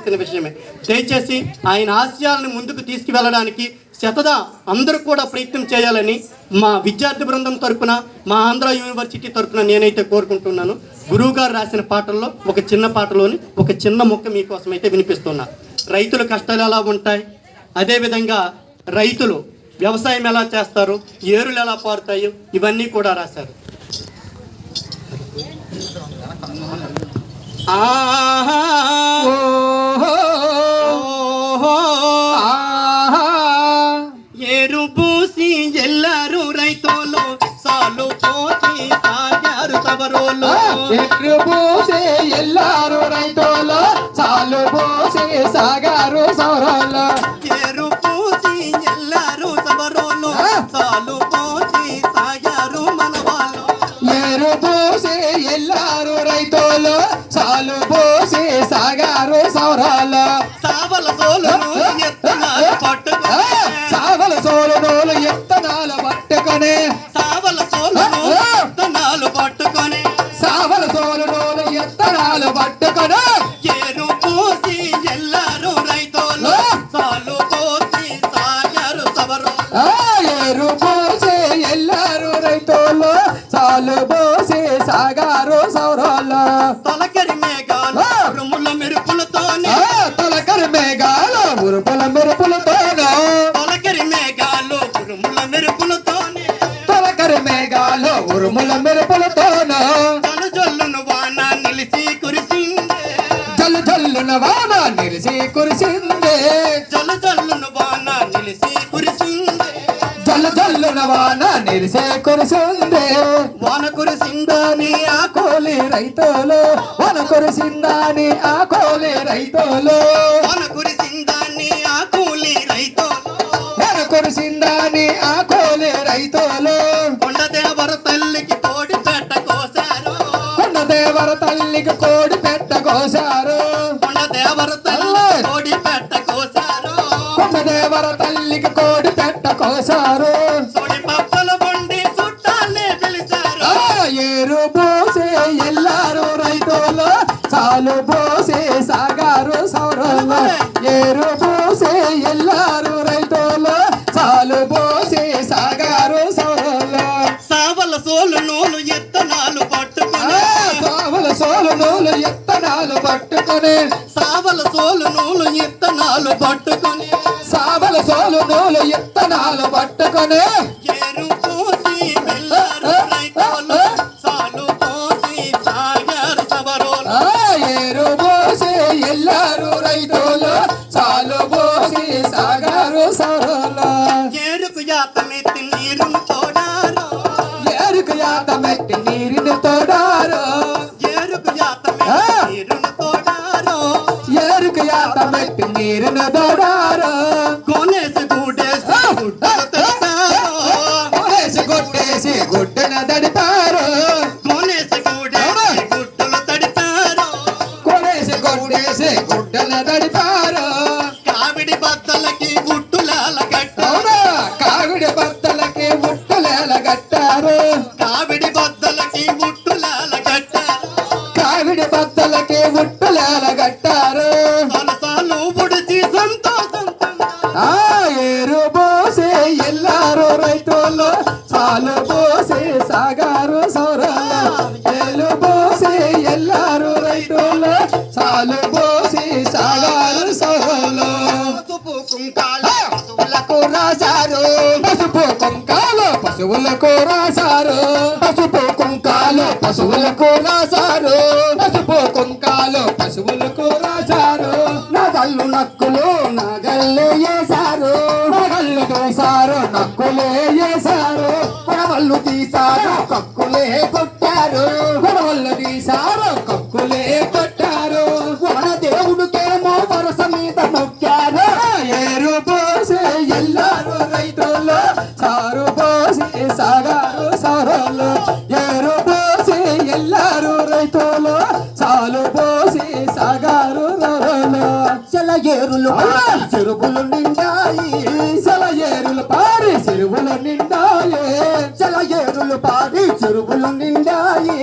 తెలుస్తున్న విషయమే. దయచేసి ఆయన ఆశయాలను ముందుకు తీసుకువెళ్ళడానికి శతదా అందరూ కూడా ప్రయత్నం చేయాలని మా విద్యార్థి బృందం తరపున మా ఆంధ్ర యూనివర్సిటీ తరపున నేనైతే కోరుకుంటున్నాను. గురువుగారు రాసిన పాటల్లో ఒక చిన్న పాటలోని ఒక చిన్న మొక్క మీకోసం అయితే వినిపిస్తున్నా. రైతుల కష్టాలు ఎలా ఉంటాయి? అదేవిధంగా రైతులు వ్యవసాయం ఎలా చేస్తారు? ఏరులు ఎలా పారుతాయో? ఇవన్నీ కూడా రాశారు. ఆహా! ఏరు పూసి ఎల్లారు రైతులు సాలు పోసి సాగారు తవరోలు ఎట్లు పోసే ఎల్లారు రైతులు చాలు పోసే సాగారు సౌరాలు సాగారు సౌరాలు తలకరి మేఘాలు ఉరుముల మెరుపులతోనే. తొలకరి మేఘాలు ఉరుపుల మెరుపులతోనూ. తొలకరి మేఘాలు ఉరుముల మెరుపులతోనే. తొలకరి మేఘాలు ఉరుముల మెరుపులతోనూ. జలు జల్లును వాన నిలిచి కురిసిందే. జల్లు జల్లున వాన నిలిసి కురిసిందే. జలు జల్లును వాన నిలిచి కురిసిందే. జల్లు జల్లున వాన నిలిసే కురిసిందే. కోలి రైతులు వన కురిసిందని ఆ కోలి రైతులు. వాన కురిసిందని ఆ కూలి రైతులు. వన కురిసిందని ఆ కోలి రైతులు. కొండ దేవర తల్లికి కోడి పెట్ట కోసారు కొండ దేవర తల్లికి కోడి పెట్ట కోసారు కొండ దేవర తల్లి కోడి పెట్ట కోసారు కొండ దేవర తల్లికి కోడి పెట్ట కోసారు నూలు ఎత్తనాలు పట్టుకొని సావల సోలు నూలు ఎత్తనాలు పట్టుకుని సావల సోలు నూలు ఎత్తనాలు పట్టుకొని Get another పశువులకు రాశారు పసుపు కుంకాలు పశువులకు రాశారు పసుపు కుంకాలు పశువులకు రాశారు నగళ్ళు నక్కులు నగళ్ళు వేశారు నగళ్ళు వేశారు నక్కులే వేశారు కొడవళ్ళు తీశారు కక్కులే కొట్టారు. నిండాయి పారి చెరువులు నిండాయి. చెల పారి చెరువులు నిండాయి.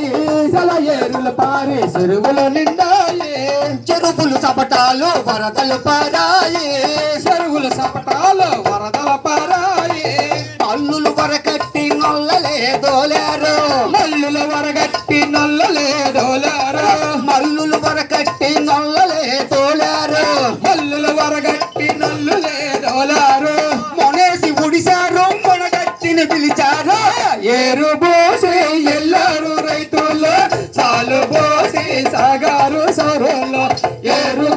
చెల పారి చెరువులు నిండాయి. చెరువులు సపటాలు వరదలు పారాయి. చెరువులు సపటాలు వరదలు పారాయి. పల్లులు వరకట్టి నొల్లలే దోలారు. మల్లులు వరగట్టి నల్లలే దోలారు. మల్లులు వరకట్టి నొల్లలే మొనగట్టిని పిలిచారు ఏరు పోసి ఎల్లారు రైతులు చాలు పోసి సాగారు సౌరులు ఏరు